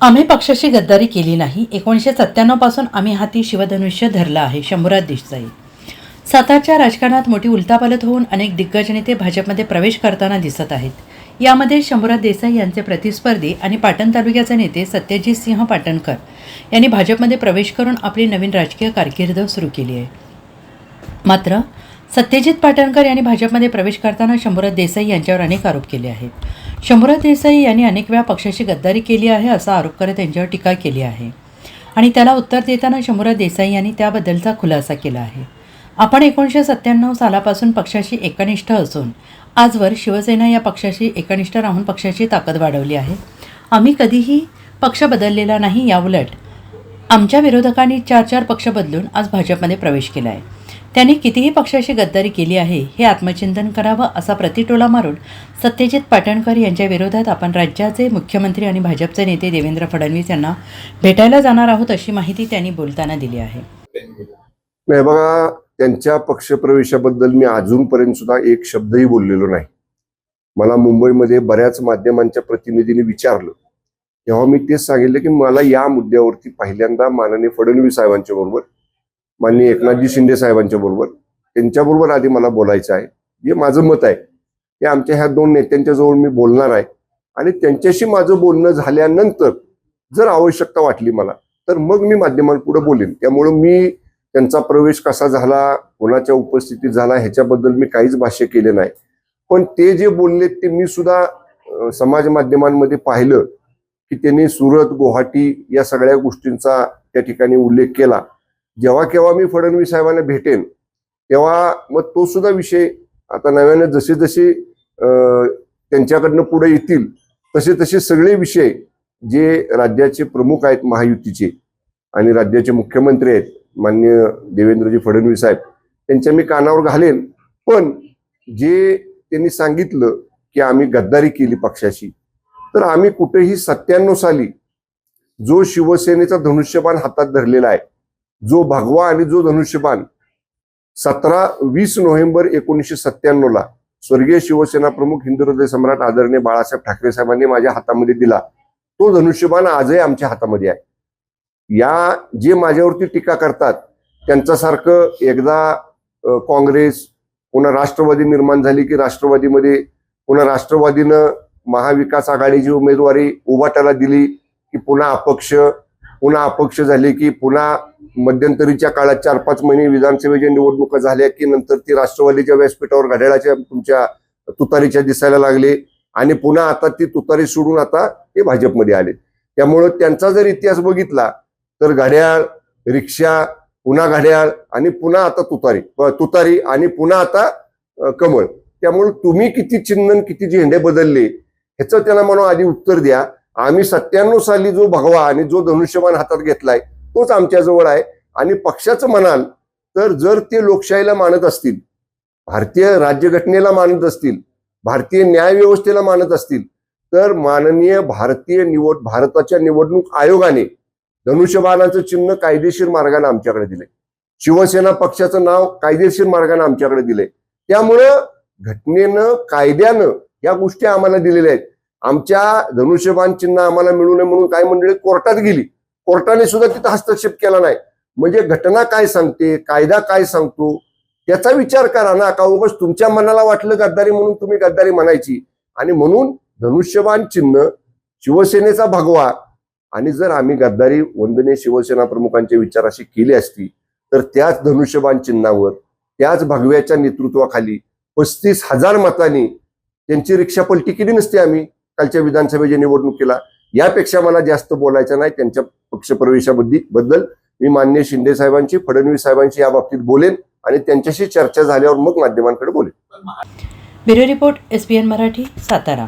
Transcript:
आम्ही पक्षाशी गद्दारी केली नाही. एकोणीसशे सत्त्याण्णवपासून आम्ही हाती शिवधनुष्य धरलं आहे शंभूराज देसाई. सातारच्या राजकारणात मोठी उलतापालत होऊन अनेक दिग्गज नेते भाजपमध्ये प्रवेश करताना दिसत आहेत. यामध्ये शंभूराज देसाई यांचे प्रतिस्पर्धी आणि पाटण तालुक्याचे नेते सत्यजित सिंह पाटणकर यांनी भाजपमध्ये प्रवेश करून आपली नवीन राजकीय कारकीर्द सुरू केली आहे. मात्र सत्यजित पाटणकर यांनी भाजपमध्ये प्रवेश करताना शंभूराज देसाई यांच्यावर अनेक आरोप केले आहेत. शंभूराज देसाई यांनी अनेक वेळा पक्षाशी गद्दारी केली आहे असा आरोप करत त्यांच्यावर टीका केली आहे. आणि त्याला उत्तर देताना शंभूराज देसाई यांनी त्याबद्दलचा खुलासा केला आहे. आपण एकोणीसशे सत्त्याण्णव सालापासून पक्षाशी एकनिष्ठ असून आजवर शिवसेना या पक्षाशी एकनिष्ठ राहून पक्षाची ताकद वाढवली आहे. आम्ही कधीही पक्ष बदललेला नाही याउलट आमच्या विरोधकांनी चार चार पक्ष बदलून आज भाजपमध्ये प्रवेश केला आहे त्यांनी कितीही पक्षाशी गद्दारी केली आहे हे आत्मचिंतन करावं असा प्रतिटोला मारून सत्यजित पाटणकर यांच्या विरोधात आपण राज्याचे मुख्यमंत्री आणि भाजपचे नेते देवेंद्र फडणवीस यांना भेटायला जाणार आहोत अशी माहिती त्यांनी बोलताना दिली आहे. नाही बघा त्यांच्या पक्षप्रवेशाबद्दल मी अजूनपर्यंत सुद्धा एक शब्दही बोललेलो नाही. मला मुंबईमध्ये बऱ्याच माध्यमांच्या प्रतिनिधींनी विचारलं. तेव्हा मी तेच सांगितलं की मला या मुद्द्यावरती पहिल्यांदा माननीय फडणवीस साहेबांच्या बरोबर माननीय एकनाथजी शिंदे साहेबांच्या बरोबर. त्यांच्याबरोबर आधी मला बोलायचं आहे. हे माझं मत आहे. की आमच्या ह्या दोन नेत्यांच्या जवळ मी बोलणार आहे. आणि त्यांच्याशी माझं बोलणं झाल्यानंतर जर आवश्यकता वाटली मला तर मग मी माध्यमांपुढे बोलेन. त्यामुळं मी त्यांचा प्रवेश कसा झाला कोणाच्या उपस्थितीत झाला ह्याच्याबद्दल मी काहीच भाष्य केले नाही. पण ते जे बोलले ते मी सुद्धा समाज माध्यमांमध्ये पाहिलं की त्यांनी सुरत गुवाहाटी या सगळ्या गोष्टींचा त्या ठिकाणी उल्लेख केला. जेव्हा केव्हा मी फडणवीस साहेबांना भेटेन तेव्हा मग तो सुद्धा विषय आता नव्याने जसे जसे त्यांच्याकडनं पुढे येतील तसे तसे सगळे विषय जे राज्याचे प्रमुख आहेत महायुतीचे आणि राज्याचे मुख्यमंत्री आहेत मान्य देवेंद्रजी फडणवीस साहेब त्यांच्या मी कानावर घालेन. पण जे त्यांनी सांगितलं की आम्ही गद्दारी केली पक्षाशी तर आम्ही कुठेही सत्त्याण्णव साली जो शिवसेनेचा धनुष्यबाण हातात धरलेला आहे जो भगवा आणि जो धनुष्यबाण सतरा वीस नोव्हेंबर एकोणीसशे सत्त्याण्णव ला स्वर्गीय शिवसेना प्रमुख हिंदू हृदय सम्राट आदरणीय बाळासाहेब ठाकरे साहेबांनी माझ्या हातामध्ये दिला. तो धनुष्यबाण आजही आमच्या हातामध्ये आहे. या जे माझ्यावरती टीका करतात त्यांच्यासारखं एकदा काँग्रेस पुन्हा राष्ट्रवादी निर्माण झाली की राष्ट्रवादीमध्ये पुन्हा राष्ट्रवादीनं महाविकास आघाडीची उमेदवारी उभाटाला दिली की पुन्हा अपक्ष पुन्हा अपक्ष झाले की पुन्हा मध्यंतरीच्या काळात चार पाच महिने विधानसभेच्या निवडणुका झाल्या की नंतर ती राष्ट्रवादीच्या व्यासपीठावर घड्याळाच्या तुमच्या तुतारीच्या दिसायला लागले. आणि पुन्हा आता ती तुतारी सोडून आता ते भाजपमध्ये आले. त्यामुळं त्यांचा जर इतिहास बघितला तर घड्याळ रिक्षा पुन्हा घड्याळ आणि पुन्हा आता तुतारी तुतारी आणि पुन्हा आता कमळ. त्यामुळे तुम्ही किती चिन्हन किती झेंडे बदलले ह्याचं त्यांना म्हणून आधी उत्तर द्या. आम्ही सत्त्याण्णव साली जो भगवा आणि जो धनुष्यबाण हातात घेतलाय तोच आमच्याजवळ आहे. आणि पक्षाचं म्हणाल तर जर ते लोकशाहीला मानत असतील भारतीय राज्यघटनेला मानत असतील भारतीय न्याय व्यवस्थेला मानत असतील तर माननीय भारतीय निवड भारताच्या निवडणूक आयोगाने धनुष्यबाणाचं चिन्ह कायदेशीर मार्गाने आमच्याकडे दिले शिवसेना पक्षाचं नाव कायदेशीर मार्गाने आमच्याकडे दिले त्यामुळं घटनेनं कायद्यानं या गोष्टी आम्हाला दिलेल्या आहेत. आमच्या धनुष्यबाण चिन्ह आम्हाला मिळू नये म्हणून काय मंडळी कोर्टात गेली. कोर्टाने सुद्धा तिथं हस्तक्षेप केला नाही. म्हणजे घटना काय सांगते कायदा काय सांगतो याचा विचार करा ना. का उगाच तुमच्या मनाला वाटलं गद्दारी म्हणून तुम्ही गद्दारी म्हणायची. आणि म्हणून धनुष्यबाण चिन्ह शिवसेनेचा भगवा. आणि जर आम्ही गद्दारी वंदने शिवसेना प्रमुखांच्या विचाराशी केली असती तर त्याच धनुष्यबाण चिन्हावर त्याच भगव्याच्या नेतृत्वाखाली पस्तीस हजार मतांनी त्यांची रिक्षा पलटी केली नसती आम्ही. कालच्या विधानसभेच्या निवडणुकीला यापेक्षा मला जास्त बोलायचं नाही त्यांच्या पक्षप्रवेशाबद्दल बद्दल मी मान्य शिंदे साहेबांची फडणवीस साहेबांची या बाबतीत बोलेन आणि त्यांच्याशी चर्चा झाल्यावर मग माध्यमांकडे बोलेन. Bureau report S Marathi Satara.